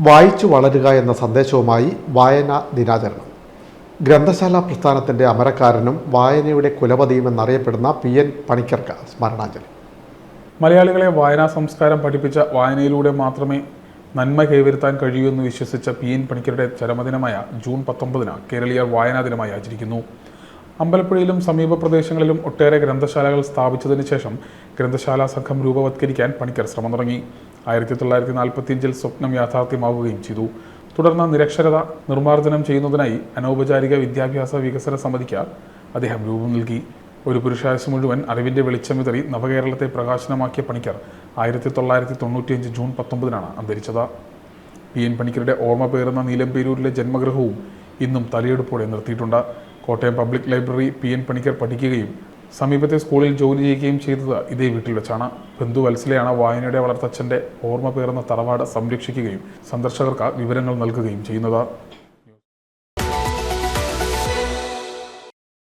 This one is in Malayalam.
വായിച്ചു വളരുക എന്ന സന്ദേശവുമായി വായന ദിനാചരണം. ഗ്രന്ഥശാല പ്രസ്ഥാനത്തിന്റെ അമരക്കാരനും വായനയുടെ കുലപതിയും എന്നറിയപ്പെടുന്ന പി എൻ പണിക്കർക്ക് സ്മരണാഞ്ജലി. മലയാളികളെ വായനാ സംസ്കാരം പഠിപ്പിച്ച വായനയിലൂടെ മാത്രമേ നന്മ കൈവരുത്താൻ കഴിയൂ എന്ന് വിശ്വസിച്ച പി എൻ പണിക്കരുടെ ചരമദിനമായ ജൂൺ പത്തൊമ്പതിന് കേരളീയർ വായനാ ദിനമായി ആചരിക്കുന്നു. അമ്പലപ്പുഴയിലും സമീപ പ്രദേശങ്ങളിലും ഒട്ടേറെ ഗ്രന്ഥശാലകൾ സ്ഥാപിച്ചതിന് ശേഷം ഗ്രന്ഥശാല സംഘം രൂപവത്കരിക്കാൻ പണിക്കർ ശ്രമം തുടങ്ങി. ആയിരത്തി തൊള്ളായിരത്തി നാൽപ്പത്തിയഞ്ചിൽ സ്വപ്നം യാഥാർത്ഥ്യമാവുകയും ചെയ്തു. തുടർന്ന് നിരക്ഷരത നിർമ്മാർജനം ചെയ്യുന്നതിനായി അനൗപചാരിക വിദ്യാഭ്യാസ വികസന സമിതിക്ക് അദ്ദേഹം രൂപം നൽകി. ഒരു പുരുഷായുസ് മുഴുവൻ അറിവിന്റെ വെളിച്ചം വിതറി നവകേരളത്തെ പ്രകാശനമാക്കിയ പണിക്കർ ആയിരത്തി തൊള്ളായിരത്തി തൊണ്ണൂറ്റിയഞ്ച് ജൂൺ പത്തൊമ്പതിനാണ് അന്തരിച്ചത്. പി എൻ പണിക്കരുടെ ഓർമ്മ പേരുന്ന നീലമ്പേരൂരിലെ ജന്മഗൃഹവും ഇന്നും തലയെടുപ്പോടെ നിർത്തിയിട്ടുണ്ട്. Kottayam public library P N Panicker പഠിക്കുകയും സമീപത്തെ സ്കൂളിൽ ജോലി ചെയ്യുകയും ചെയ്തത് ഇതേ വീട്ടിൽ വെച്ചാണ്. ബന്ധു വത്സലയാണ് വായനയുടെ വളർത്തച്ഛന്റെ ഓർമ്മ പേർന്ന തറവാട് സംരക്ഷിക്കുകയും സന്ദർശകർക്ക് വിവരങ്ങൾ നൽകുകയും ചെയ്യുന്നത്.